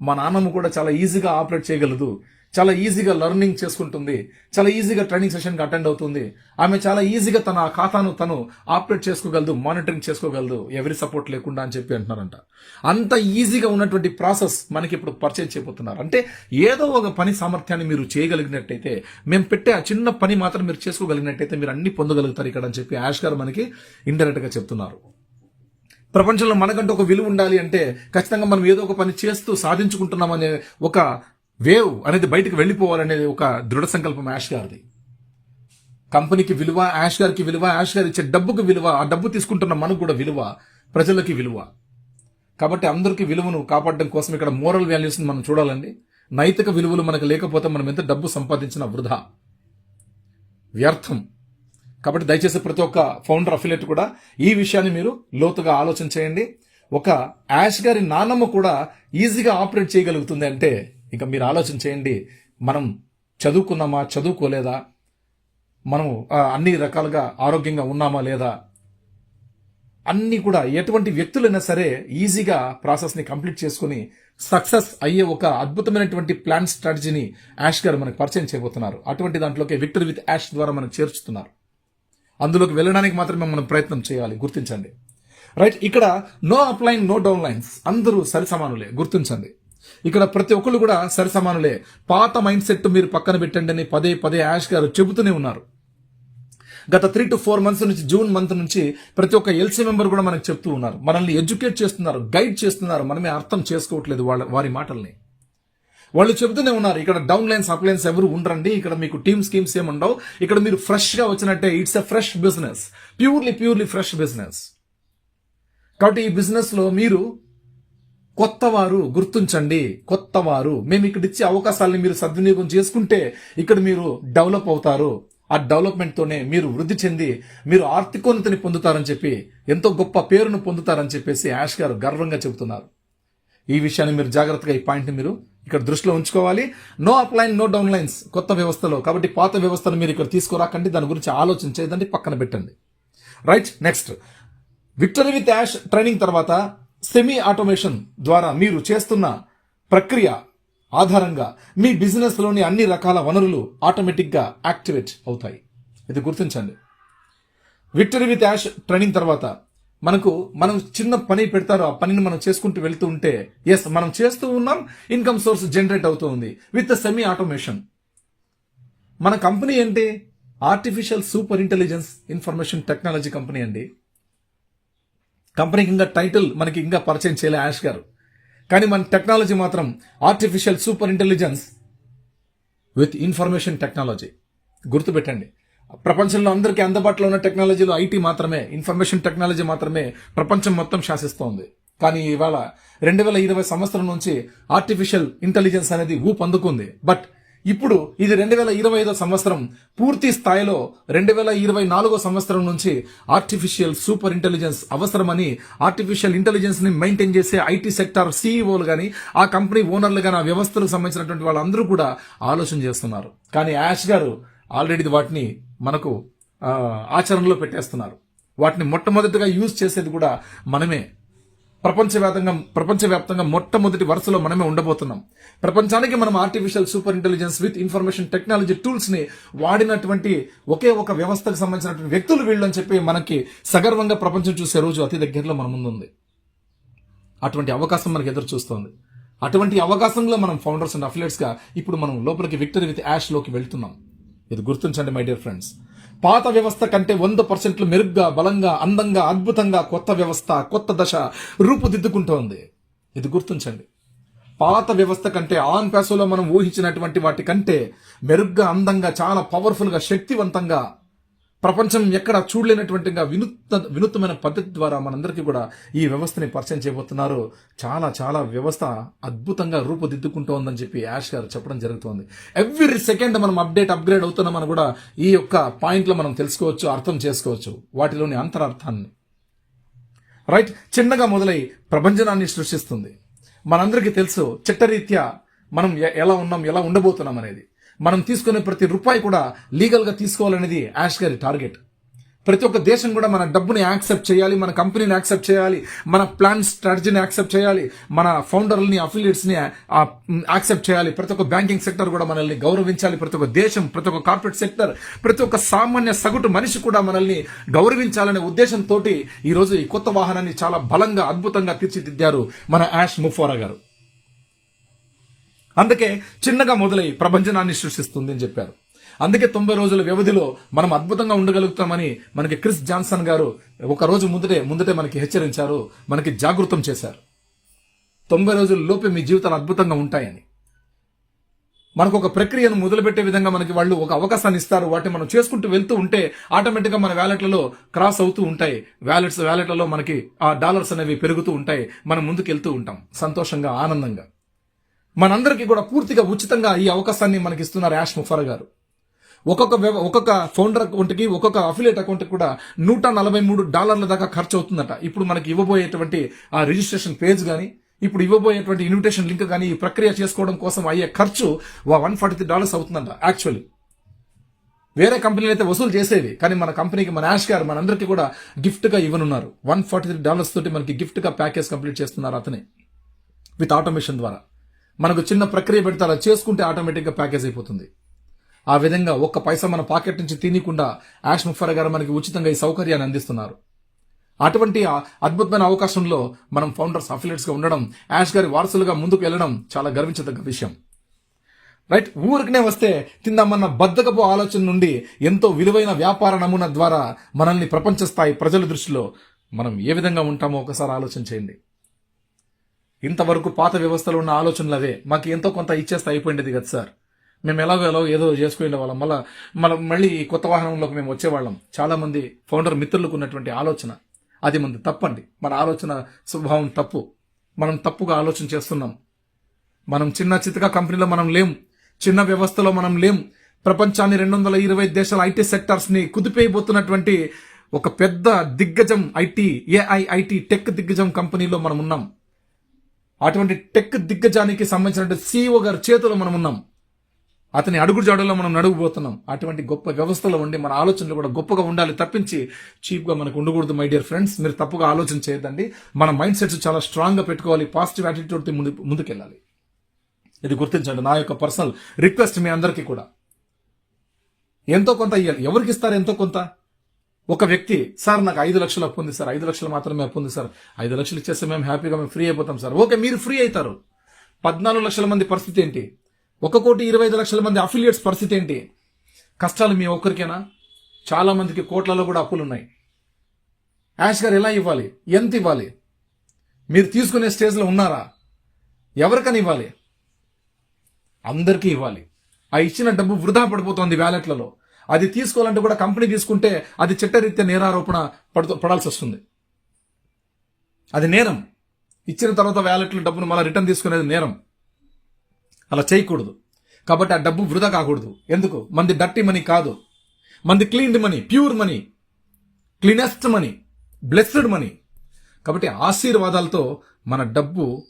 మా నాన్నమ్మ కూడా చాలా ఈజీగా ఆపరేట్ చేయగలదు. చాలా ఈజీగా లర్నింగ్ చేసుకుంటుంది. చాలా ఈజీగా ట్రైనింగ్ సెషన్కి అటెండ్ అవుతుంది. ఆమె చాలా ఈజీగా తన ఖాతాను తను ఆపరేట్ చేసుకోగలదు మానిటరింగ్ చేసుకోగలదు. ఎవరి సపోర్ట్ లేకుండా అని చెప్పి అంటున్నారంట. అంత ఈజీగా ఉన్నటువంటి ప్రాసెస్ మనకి ఇప్పుడు పరిచయం చేయబోతున్నారు. అంటే ఏదో ఒక పని సామర్థ్యాన్ని మీరు చేయగలిగినట్టయితే మేము పెట్టే ఆ చిన్న పని మాత్రం మీరు చేసుకోగలిగినట్టయితే మీరు అన్ని పొందగలుగుతారు ఇక్కడ అని చెప్పి యాష్ గారు మనకి ఇండైరెక్ట్గా చెప్తున్నారు. ప్రపంచంలో మనకంటూ ఒక విలువ ఉండాలి అంటే ఖచ్చితంగా మనం ఏదో ఒక పని చేస్తూ సాధించుకుంటున్నాం అనే ఒక వేవ్ అనేది బయటకు వెళ్ళిపోవాలనేది ఒక దృఢ సంకల్పం యాష్ గారిది. కంపెనీకి విలువ యాష్ గారికి విలువ యాష్ గారు ఇచ్చే డబ్బుకి విలువ ఆ డబ్బు తీసుకుంటున్న మనకు కూడా విలువ ప్రజలకి విలువ. కాబట్టి అందరికీ విలువను కాపాడడం కోసం ఇక్కడ మోరల్ వాల్యూస్ని మనం చూడాలండి. నైతిక విలువలు మనకు లేకపోతే మనం ఎంత డబ్బు సంపాదించిన వృధా. వ్యర్థం. కాబట్టి దయచేసి ప్రతి ఒక్క ఫౌండర్ అఫిలేట్ కూడా ఈ విషయాన్ని మీరు లోతుగా ఆలోచన చేయండి. ఒక యాష్ గారి నానమ్మ కూడా ఈజీగా ఆపరేట్ చేయగలుగుతుంది అంటే ఇంకా మీరు ఆలోచన చేయండి మనం చదువుకున్నామా చదువుకోలేదా? మనం అన్ని రకాలుగా ఆరోగ్యంగా ఉన్నామా లేదా? అన్ని కూడా ఎటువంటి వ్యక్తులైనా సరే ఈజీగా ప్రాసెస్ని కంప్లీట్ చేసుకుని సక్సెస్ అయ్యే ఒక అద్భుతమైనటువంటి ప్లాన్ స్ట్రాటజీని యాష్ గారు మనకు పరిచయం చేయబోతున్నారు. అటువంటి దాంట్లోకి విక్టర్ విత్ యాష్ ద్వారా మనం చేర్చుతున్నారు. అందులోకి వెళ్ళడానికి మాత్రమే మనం ప్రయత్నం చేయాలి గుర్తించండి. రైట్ ఇక్కడ no upline no down lines. అందరూ సరిసమానులే గుర్తించండి. ఇక్కడ ప్రతి ఒక్కరు కూడా సరిసమానులే. పాత మైండ్ సెట్ మీరు పక్కన పెట్టండి అని పదే పదే యాష్ గారు చెబుతూనే ఉన్నారు. గత త్రీ టు ఫోర్ మంత్స్ నుంచి జూన్ మంత్ నుంచి ప్రతి ఒక్క ఎల్సీ మెంబర్ కూడా మనకు చెప్తూ ఉన్నారు. మనల్ని ఎడ్యుకేట్ చేస్తున్నారు గైడ్ చేస్తున్నారు. మనమే అర్థం చేసుకోవట్లేదు వాళ్ళ వారి మాటల్ని. వాళ్ళు చెబుతూనే ఉన్నారు ఇక్కడ డౌన్ లైన్స్ అప్ లైన్స్ ఎవరు ఉండరండి. ఇక్కడ మీకు టీమ్ స్కీమ్స్ ఏమి ఉండవు. ఇక్కడ మీరు ఫ్రెష్గా వచ్చినట్టే it's a fresh business. Purely purely fresh business. కాబట్టి ఈ బిజినెస్లో మీరు కొత్తవారు గుర్తుంచండి కొత్తవారు. మేము ఇక్కడ ఇచ్చే అవకాశాలని మీరు సద్వినియోగం చేసుకుంటే ఇక్కడ మీరు డెవలప్ అవుతారు. ఆ డెవలప్మెంట్ తోనే మీరు వృద్ధి చెంది మీరు ఆర్థికోన్నతిని పొందుతారని చెప్పి ఎంతో గొప్ప పేరును పొందుతారని చెప్పేసి యాష్ గారు గర్వంగా చెబుతున్నారు. ఈ విషయాన్ని మీరు జాగ్రత్తగా ఈ పాయింట్ని మీరు ఇక్కడ దృష్టిలో ఉంచుకోవాలి. No upline no down lines కొత్త వ్యవస్థలో. కాబట్టి పాత వ్యవస్థను మీరు ఇక్కడ తీసుకురాకండి. దాని గురించి ఆలోచన చేయదండి పక్కన పెట్టండి. Right next. Victory with Yash training తర్వాత సెమీ ఆటోమేషన్ ద్వారా మీరు చేస్తున్న ప్రక్రియ ఆధారంగా మీ బిజినెస్లోని అన్ని రకాల వనరులు ఆటోమేటిక్గా యాక్టివేట్ అవుతాయి. ఇది గుర్తించండి. విక్టరీ విత్ యాష్ ట్రైనింగ్ తర్వాత మనకు మనం చిన్న పని పెడతారు ఆ పనిని మనం చేసుకుంటూ వెళ్తూ ఉంటే ఎస్ మనం చేస్తూ ఉన్నాం ఇన్కమ్ సోర్స్ జనరేట్ అవుతూ ఉంది. విత్ సెమీ ఆటోమేషన్ మన కంపెనీ ఏంటి artificial super intelligence information technology company అండి. కంపెనీకి ఇంకా టైటిల్ మనకి ఇంకా పరిచయం చేయలే యాష్ గారు. కానీ మన టెక్నాలజీ మాత్రం artificial super intelligence with information technology గుర్తుపెట్టండి. ప్రపంచంలో అందరికీ అందుబాటులో ఉన్న టెక్నాలజీలో ఐటీ మాత్రమే ఇన్ఫర్మేషన్ టెక్నాలజీ మాత్రమే ప్రపంచం మొత్తం శాసిస్తోంది. కానీ ఇవాళ రెండు వేల ఇరవై సంవత్సరం నుంచి ఆర్టిఫిషియల్ ఇంటెలిజెన్స్ అనేది ఊపందుకుంది. బట్ ఇప్పుడు ఇది రెండు వేల ఇరవై ఐదో సంవత్సరం. పూర్తి స్థాయిలో రెండు వేల ఇరవై నాలుగో సంవత్సరం నుంచి ఆర్టిఫిషియల్ సూపర్ ఇంటెలిజెన్స్ అవసరమని ఆర్టిఫిషియల్ ఇంటెలిజెన్స్ని మెయింటైన్ చేసే ఐటీ సెక్టార్ సీఈఓలు కానీ ఆ కంపెనీ ఓనర్లు కానీ ఆ వ్యవస్థలకు సంబంధించినటువంటి వాళ్ళందరూ కూడా ఆలోచన చేస్తున్నారు. కానీ యాష్ గారు ఆల్రెడీ వాటిని మనకు ఆచరణలో పెట్టేస్తున్నారు. వాటిని మొట్టమొదటిగా యూజ్ చేసేది కూడా మనమే. ప్రపంచవ్యాప్తంగా ప్రపంచవ్యాప్తంగా మొట్టమొదటి వరుసలో మనమే ఉండబోతున్నాం. ప్రపంచానికి మనం artificial super intelligence with information technology టూల్స్ని వాడినటువంటి ఒకే ఒక వ్యవస్థకు సంబంధించినటువంటి వ్యక్తులు వీళ్ళు అని చెప్పి మనకి సగర్వంగా ప్రపంచం చూసే రోజు అతి దగ్గరలో మన ముందుంది. అటువంటి అవకాశం మనకు ఎదురు చూస్తోంది. అటువంటి అవకాశంలో మనం ఫౌండర్స్ అండ్ అఫిలియేట్స్గా ఇప్పుడు మనం లోపలికి విక్టరీ విత్ యాష్లోకి వెళ్తున్నాం. ఇది గుర్తుంచండి మై డియర్ ఫ్రెండ్స్ పాత వ్యవస్థ కంటే వంద పర్సెంట్లు మెరుగ్గా బలంగా అందంగా అద్భుతంగా కొత్త వ్యవస్థ కొత్త దశ రూపుదిద్దుకుంటోంది. ఇది గుర్తుంచండి. పాత వ్యవస్థ కంటే ఆన్ పేసోలో మనం ఊహించినటువంటి వాటి కంటే మెరుగ్గా అందంగా చాలా పవర్ఫుల్గా శక్తివంతంగా ప్రపంచం ఎక్కడ చూడలేనటువంటిగా వినూత్న వినూత్నమైన పద్ధతి ద్వారా మనందరికీ కూడా ఈ వ్యవస్థని పరిచయం చేయబోతున్నారు. చాలా చాలా వ్యవస్థ అద్భుతంగా రూపుదిద్దుకుంటోందని చెప్పి యాష్ గారు చెప్పడం జరుగుతోంది. ఎవ్రీ సెకండ్ మనం అప్డేట్ అప్గ్రేడ్ అవుతున్నామని కూడా ఈ యొక్క పాయింట్లో మనం తెలుసుకోవచ్చు అర్థం చేసుకోవచ్చు. వాటిలోని అంతరార్థాన్ని. రైట్ చిన్నగా మొదలై ప్రపంచనాన్ని సృష్టిస్తుంది. మనందరికీ తెలుసు చట్టరీత్యా మనం ఎలా ఉన్నాం ఎలా ఉండబోతున్నాం అనేది. మనం తీసుకునే ప్రతి రూపాయి కూడా లీగల్గా తీసుకోవాలనేది యాష్ గారి టార్గెట్ ప్రతి ఒక్క దేశం కూడా మన డబ్బుని యాక్సెప్ట్ చేయాలి మన కంపెనీని యాక్సెప్ట్ చేయాలి మన ప్లాన్ స్ట్రాటజీని యాక్సెప్ట్ చేయాలి మన ఫౌండర్లని అఫిలియేట్స్ని యాక్సెప్ట్ చేయాలి. ప్రతి ఒక్క బ్యాంకింగ్ సెక్టర్ కూడా మనల్ని గౌరవించాలి. ప్రతి ఒక్క దేశం ప్రతి ఒక్క కార్పొరేట్ సెక్టర్ ప్రతి ఒక్క సామాన్య సగటు మనిషి కూడా మనల్ని గౌరవించాలనే ఉద్దేశంతో ఈరోజు ఈ కొత్త వాహనాన్ని చాలా బలంగా అద్భుతంగా తీర్చిదిద్దారు మన యాష్ ముఫోరా గారు. అందుకే చిన్నగా మొదలై ప్రపంచనాన్ని సృష్టిస్తుంది అని చెప్పారు. అందుకే తొంభై రోజుల వ్యవధిలో మనం అద్భుతంగా ఉండగలుగుతామని మనకి క్రిస్ జాన్సన్ గారు ఒక రోజు ముందటే ముందటే మనకి హెచ్చరించారు మనకి జాగృతం చేశారు. తొంభై రోజుల లోపే మీ జీవితాలు అద్భుతంగా ఉంటాయని. మనకు ఒక ప్రక్రియను మొదలుపెట్టే విధంగా మనకి వాళ్ళు ఒక అవకాశాన్ని ఇస్తారు. వాటిని మనం చేసుకుంటూ వెళ్తూ ఉంటే ఆటోమేటిక్గా మన వ్యాలెట్లలో క్రాస్ అవుతూ ఉంటాయి. వ్యాలెట్స్ వ్యాలెట్లలో మనకి ఆ డాలర్స్ అనేవి పెరుగుతూ ఉంటాయి. మనం ముందుకు వెళ్తూ ఉంటాం సంతోషంగా ఆనందంగా. మనందరికీ కూడా పూర్తిగా ఉచితంగా ఈ అవకాశాన్ని మనకి ఇస్తున్నారు యాష్ ముఫర్ గారు. ఒక్కొక్క వ్యవ- ఒక్కొక్క ఫౌండర్ అకౌంట్కి ఒక్కొక్క అఫిలియేట్ అకౌంట్కి కూడా నూట నలభై మూడు డాలర్ల దాకా ఖర్చు అవుతుందట ఇప్పుడు మనకి ఇవ్వబోయేటువంటి ఆ రిజిస్ట్రేషన్ పేజ్ కానీ ఇప్పుడు ఇవ్వబోయేటువంటి ఇన్విటేషన్ లింక్ కానీ ఈ ప్రక్రియ చేసుకోవడం కోసం అయ్యే ఖర్చు వన్ ఫార్టీ త్రీ డాలర్స్ అవుతుందంట యాక్చువల్లీ. వేరే కంపెనీలు అయితే వసూలు చేసేవి కానీ మన కంపెనీకి మన యాష్ గారు మనందరికీ కూడా గిఫ్ట్గా ఇవ్వనున్నారు. వన్ ఫార్టీ త్రీ డాలర్స్ తోటి మనకి గిఫ్ట్గా ప్యాకేజ్ కంప్లీట్ చేస్తున్నారు అతనే విత్ ఆటోమేషన్ ద్వారా. మనకు చిన్న ప్రక్రియ పెడితే అలా చేసుకుంటే ఆటోమేటిక్గా ప్యాకేజ్ అయిపోతుంది. ఆ విధంగా ఒక్క పైసా మన పాకెట్ నుంచి తినకుండా యాష్ ముఫర్ గారు మనకి ఉచితంగా ఈ సౌకర్యాన్ని అందిస్తున్నారు. అటువంటి అద్భుతమైన అవకాశంలో మనం ఫౌండర్స్ అఫిలేట్స్గా ఉండడం యాష్ గారి వారసులుగా ముందుకు వెళ్ళడం చాలా గర్వించదగ్గ విషయం. రైట్ ఊరికనే వస్తే తిందామన్న బద్దకపు ఆలోచన నుండి ఎంతో విలువైన వ్యాపార నమూనా ద్వారా మనల్ని ప్రపంచ స్థాయి ప్రజల దృష్టిలో మనం ఏ విధంగా ఉంటామో ఒకసారి ఆలోచన చేయండి. ఇంతవరకు పాత వ్యవస్థలో ఉన్న ఆలోచనలు అవే. మాకు ఎంతో కొంత ఇచ్చేస్తే అయిపోయింది కదా సార్. మేము ఎలాగో ఎలాగో ఏదో చేసుకునే వాళ్ళం. మళ్ళీ మనం మళ్ళీ ఈ కొత్త వాహనంలోకి మేము వచ్చేవాళ్ళం. చాలామంది ఫౌండర్ మిత్రులకు ఉన్నటువంటి ఆలోచన. అది మంది తప్పండి. మన ఆలోచన స్వభావం తప్పు. మనం తప్పుగా ఆలోచన చేస్తున్నాం. మనం చిన్న చితగా కంపెనీలో మనం లేం. చిన్న వ్యవస్థలో మనం లేం. ప్రపంచాన్ని రెండు వందల ఇరవై దేశాల ఐటీ సెక్టార్స్ని కుదిపేయబోతున్నటువంటి ఒక పెద్ద దిగ్గజం ఐటీ ఏఐఐటీ టెక్ దిగ్గజం కంపెనీలో మనం ఉన్నాం. అటువంటి టెక్ దిగ్గజానికి సంబంధించిన సీఈఓ గారి చేతిలో మనం ఉన్నాం. అతని అడుగు జాడలో మనం నడుగుపోతున్నాం అటువంటి గొప్ప వ్యవస్థలో ఉండి మన ఆలోచనలు కూడా గొప్పగా ఉండాలి తప్పించి చీప్గా మనకు ఉండకూడదు మై డియర్ ఫ్రెండ్స్ మీరు తప్పుగా ఆలోచన చేయొద్దండి. మన మైండ్ సెట్స్ చాలా స్ట్రాంగ్గా పెట్టుకోవాలి. పాజిటివ్ యాటిట్యూడ్ ముందు ముందుకెళ్ళాలి. ఇది గుర్తించండి. నా యొక్క పర్సనల్ రిక్వెస్ట్ మీ అందరికీ కూడా. ఎంతో కొంత ఇవ్వాలి ఎవరికి ఇస్తారు ఎంతో కొంత? ఒక వ్యక్తి సార్ నాకు ఐదు లక్షలు అప్పు ఉంది సార్. ఐదు లక్షలు మాత్రమే అప్పు ఉంది సార్. ఐదు లక్షలు ఇచ్చేస్తే మేము హ్యాపీగా మేము ఫ్రీ అయిపోతాం సార్. ఓకే మీరు ఫ్రీ అవుతారు. పద్నాలుగు లక్షల మంది పరిస్థితి ఏంటి? ఒక కోటి ఇరవై ఐదు లక్షల మంది అఫిలియేట్స్ పరిస్థితి ఏంటి? కష్టాలు మీ ఒక్కరికేనా? చాలా మందికి కోట్లలో కూడా అప్పులు ఉన్నాయి. యాష్ గారు ఎలా ఇవ్వాలి? ఎంత ఇవ్వాలి? మీరు తీసుకునే స్టేజ్లో ఉన్నారా? ఎవరికని ఇవ్వాలి? అందరికీ ఇవ్వాలి. ఆ ఇచ్చిన డబ్బు వృధా పడిపోతుంది వ్యాలెట్లలో అది తీసుకోవాలంటే కూడా కంపెనీ తీసుకుంటే అది చట్టరీత్యా నేరారోపణ పడుతూ పడాల్సి వస్తుంది. అది నేరం. ఇచ్చిన తర్వాత వ్యాలెట్లో డబ్బును మళ్ళీ రిటర్న్ తీసుకునేది నేరం. అలా చేయకూడదు. కాబట్టి ఆ డబ్బు వృధా కాకూడదు. ఎందుకు? మంది డర్టీ మనీ కాదు. మంది cleaned money pure money cleanest money blessed money. కాబట్టి ఆశీర్వాదాలతో మన డబ్బు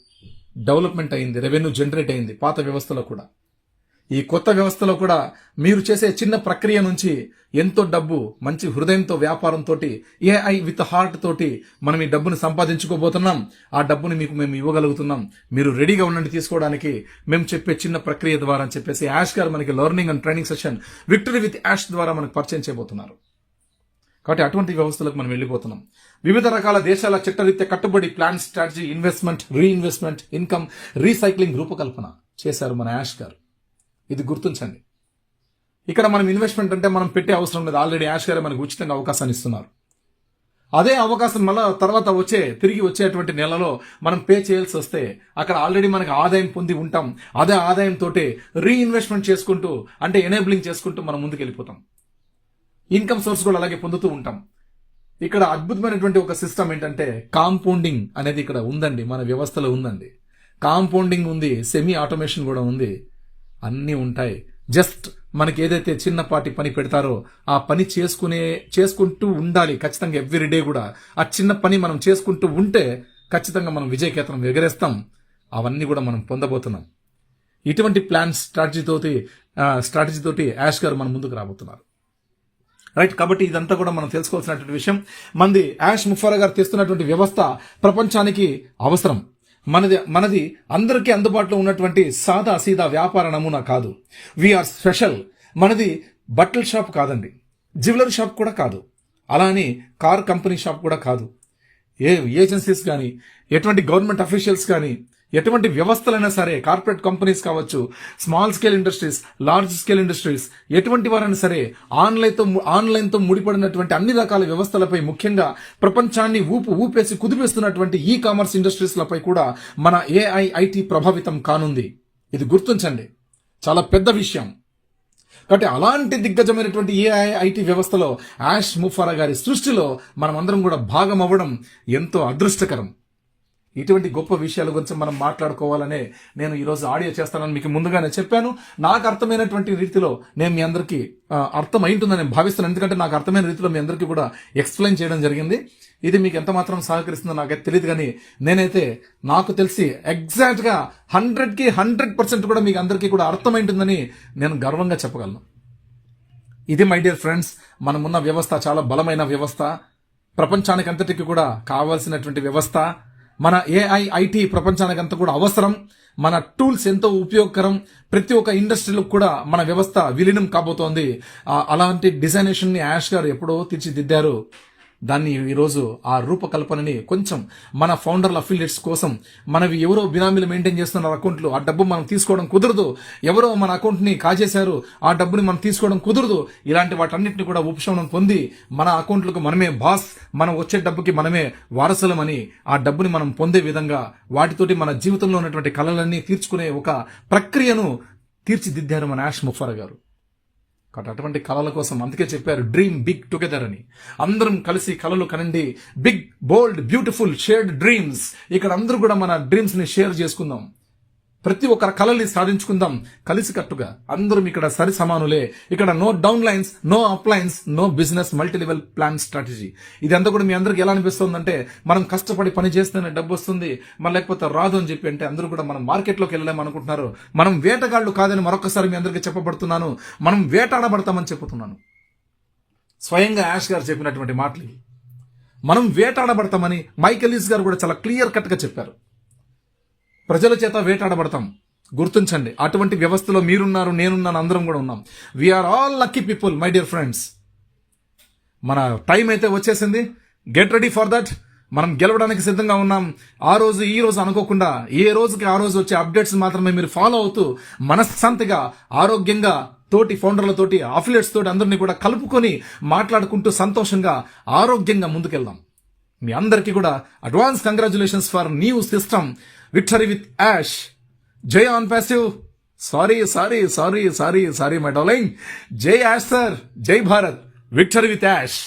డెవలప్మెంట్ అయింది రెవెన్యూ జనరేట్ అయింది పాత వ్యవస్థలో కూడా. ఈ కొత్త వ్యవస్థలో కూడా మీరు చేసే చిన్న ప్రక్రియ నుంచి ఎంతో డబ్బు మంచి హృదయంతో వ్యాపారంతో ఏఐ విత్ హార్ట్ తోటి మనం ఈ డబ్బును సంపాదించుకోబోతున్నాం. ఆ డబ్బుని మీకు మేము ఇవ్వగలుగుతున్నాం. మీరు రెడీగా ఉండండి తీసుకోవడానికి. మేము చెప్పే చిన్న ప్రక్రియ ద్వారా అని చెప్పేసి యాష్ గారు మనకి learning and training session victory with Yash ద్వారా మనకు పరిచయం చేయబోతున్నారు. కాబట్టి అటువంటి వ్యవస్థలకు మనం వెళ్ళిపోతున్నాం. వివిధ రకాల దేశాల చట్టరీత్యా కట్టుబడి plan strategy investment reinvestment income recycling రూపకల్పన చేశారు మన యాష్ గారు. ఇది గుర్తుంచండి. ఇక్కడ మనం ఇన్వెస్ట్మెంట్ అంటే మనం పెట్టే అవసరం లేదు. ఆల్రెడీ యాష్ గారే మనకు ఉచితంగా అవకాశాన్ని ఇస్తున్నారు. అదే అవకాశం మళ్ళీ తర్వాత వచ్చే తిరిగి వచ్చేటువంటి నెలలో మనం పే చేయాల్సి వస్తే అక్కడ ఆల్రెడీ మనకు ఆదాయం పొంది ఉంటాం. అదే ఆదాయంతో రీఇన్వెస్ట్మెంట్ చేసుకుంటూ అంటే ఎనేబులింగ్ చేసుకుంటూ మనం ముందుకు వెళ్ళిపోతాం ఇన్కమ్ సోర్స్ కూడా అలాగే పొందుతూ ఉంటాం. ఇక్కడ అద్భుతమైనటువంటి ఒక సిస్టమ్ ఏంటంటే కాంపౌండింగ్ అనేది ఇక్కడ ఉందండి. మన వ్యవస్థలో ఉందండి. కాంపౌండింగ్ ఉంది సెమీ ఆటోమేషన్ కూడా ఉంది. అన్నీ ఉంటాయి. జస్ట్ మనకి ఏదైతే చిన్నపాటి పని పెడతారో ఆ పని చేసుకునే చేసుకుంటూ ఉండాలి ఖచ్చితంగా ఎవ్రీ డే కూడా. ఆ చిన్న పని మనం చేసుకుంటూ ఉంటే ఖచ్చితంగా మనం విజయకేతనం ఎగరేస్తాం. అవన్నీ కూడా మనం పొందబోతున్నాం. ఇటువంటి ప్లాన్ స్ట్రాటజీతోటి స్ట్రాటజీతోటి యాష్ గారు మన ముందుకు రాబోతున్నారు. రైట్ కాబట్టి ఇదంతా కూడా మనం తెలుసుకోవాల్సినటువంటి విషయం. మంది యాష్ ముఫారా గారు తెస్తున్నటువంటి వ్యవస్థ ప్రపంచానికి అవసరం. మనది మనది అందరికీ అందుబాటులో ఉన్నటువంటి సాదా సీదా వ్యాపార నమూనా కాదు. వీఆర్ స్పెషల్ మనది బట్టల షాప్ కాదండి. జ్యువెలరీ షాప్ కూడా కాదు. అలానే కార్ కంపెనీ షాప్ కూడా కాదు. ఏ ఏజెన్సీస్ కానీ ఎటువంటి గవర్నమెంట్ అఫీషియల్స్ కానీ ఎటువంటి వ్యవస్థలైనా సరే కార్పొరేట్ కంపెనీస్ కావచ్చు small scale industries large scale industries ఎటువంటి వారైనా సరే ఆన్లైన్తో ఆన్లైన్తో ముడిపడినటువంటి అన్ని రకాల వ్యవస్థలపై ముఖ్యంగా ప్రపంచాన్ని ఊపు ఊపేసి కుదిపేస్తున్నటువంటి ఈ కామర్స్ ఇండస్ట్రీస్లపై కూడా మన ఏఐ ఐటీ ప్రభావితం కానుంది. ఇది గుర్తుంచండి. చాలా పెద్ద విషయం. కాబట్టి అలాంటి దిగ్గజమైనటువంటి ఏఐ ఐటీ వ్యవస్థలో యాష్ ముఫారా గారి సృష్టిలో మనమందరం కూడా భాగం అవ్వడం ఎంతో అదృష్టకరం. ఇటువంటి గొప్ప విషయాల గురించి మనం మాట్లాడుకోవాలనే నేను ఈరోజు ఆడియో చేస్తానని మీకు ముందుగానే చెప్పాను. నాకు అర్థమైనటువంటి రీతిలో నేను మీ అందరికీ అర్థమైంటుందని నేను భావిస్తున్నాను. ఎందుకంటే నాకు అర్థమైన రీతిలో మీ అందరికీ కూడా ఎక్స్ప్లెయిన్ చేయడం జరిగింది. ఇది మీకు ఎంత మాత్రం సహకరిస్తుందో నాకైతే తెలియదు కానీ నేనైతే నాకు తెలిసి ఎగ్జాక్ట్గా హండ్రెడ్కి హండ్రెడ్ హండ్రెడ్ పర్సెంట్ కూడా మీకు అందరికీ కూడా అర్థమైంటుందని నేను గర్వంగా చెప్పగలను. ఇది మై డియర్ ఫ్రెండ్స్ మనమున్న వ్యవస్థ చాలా బలమైన వ్యవస్థ. ప్రపంచానికి అంతటికి కూడా కావాల్సినటువంటి వ్యవస్థ. మన ఏఐ ఐటీ ప్రపంచానికంతా కూడా అవసరం. మన టూల్స్ ఎంతో ఉపయోగకరం. ప్రతి ఒక్క ఇండస్ట్రీలో కూడా మన వ్యవస్థ విలీనం కాబోతోంది. అలాంటి డిజైనేషన్ని యాష్ గారు ఎప్పుడో తీర్చిదిద్దారు. దాన్ని ఈరోజు ఆ రూపకల్పనని కొంచెం మన ఫౌండర్ల అఫిలియేట్స్ కోసం మనవి ఎవరో బినామీలు మెయింటైన్ చేస్తున్నారు అకౌంట్లు ఆ డబ్బు మనం తీసుకోవడం కుదరదు. ఎవరో మన అకౌంట్ని కాజేశారు ఆ డబ్బుని మనం తీసుకోవడం కుదరదు. ఇలాంటి వాటన్నిటిని కూడా ఉపశమనం పొంది మన అకౌంట్లకు మనమే బాస్ మనం వచ్చే డబ్బుకి మనమే వారసులమని ఆ డబ్బుని మనం పొందే విధంగా వాటితోటి మన జీవితంలో ఉన్నటువంటి కళలన్నీ తీర్చుకునే ఒక ప్రక్రియను తీర్చిదిద్దారు మన యాష్ ముఫర్ గారు. కాబట్టి అటువంటి కళల కోసం అందుకే చెప్పారు డ్రీమ్ బిగ్ టుగెదర్ అని. అందరం కలిసి కళలు కనండి. Big bold beautiful shared dreams ఇక్కడ అందరూ కూడా మన డ్రీమ్స్ని షేర్ చేసుకుందాం. ప్రతి ఒక్కరి కళల్ని సాధించుకుందాం కలిసికట్టుగా. అందరం ఇక్కడ సరి సమానులే. ఇక్కడ no down lines no up lines no business multi level plan strategy ఇదంతా కూడా మీ అందరికి ఎలా అనిపిస్తుందంటే మనం కష్టపడి పని చేస్తేనే డబ్బు వస్తుంది. మన లేకపోతే రాదు అని చెప్పి అంటే అందరూ కూడా మనం మార్కెట్లోకి వెళ్ళలేము అనుకుంటున్నారు. మనం వేటగాళ్ళు కాదని మరొకసారి మీ అందరికీ చెప్పబడుతున్నాను. మనం వేటాడబడతామని చెప్పుతున్నాను. స్వయంగా యాష్ గారు చెప్పినటువంటి మాటలు మనం వేటాడబడతామని మైకెలీస్ గారు కూడా చాలా క్లియర్ కట్గా చెప్పారు. ప్రజల చేత వేటాడబడతాం. గుర్తుంచండి అటువంటి వ్యవస్థలో మీరున్నారు నేనున్నాను అందరం కూడా ఉన్నాం. We are all lucky people my dear friends మన టైం అయితే వచ్చేసింది. గెట్ రెడీ ఫర్ దట్ మనం గెలవడానికి సిద్ధంగా ఉన్నాం. ఆ రోజు ఈ రోజు అనుకోకుండా ఏ రోజుకి ఆ రోజు వచ్చే అప్డేట్స్ మాత్రమే మీరు ఫాలో అవుతూ మనశ్శాంతిగా ఆరోగ్యంగా తోటి ఫౌండర్లతోటి అఫిలియట్స్ తోటి అందరినీ కూడా కలుపుకొని మాట్లాడుకుంటూ సంతోషంగా ఆరోగ్యంగా ముందుకెళ్దాం. మీ అందరికీ కూడా advance congratulations for new system victory with Yash జై OnPassive sorry sorry sorry sorry sorry my darling జై యాష్ సార్ జై భారత్ విక్టరీ విత్ యాష్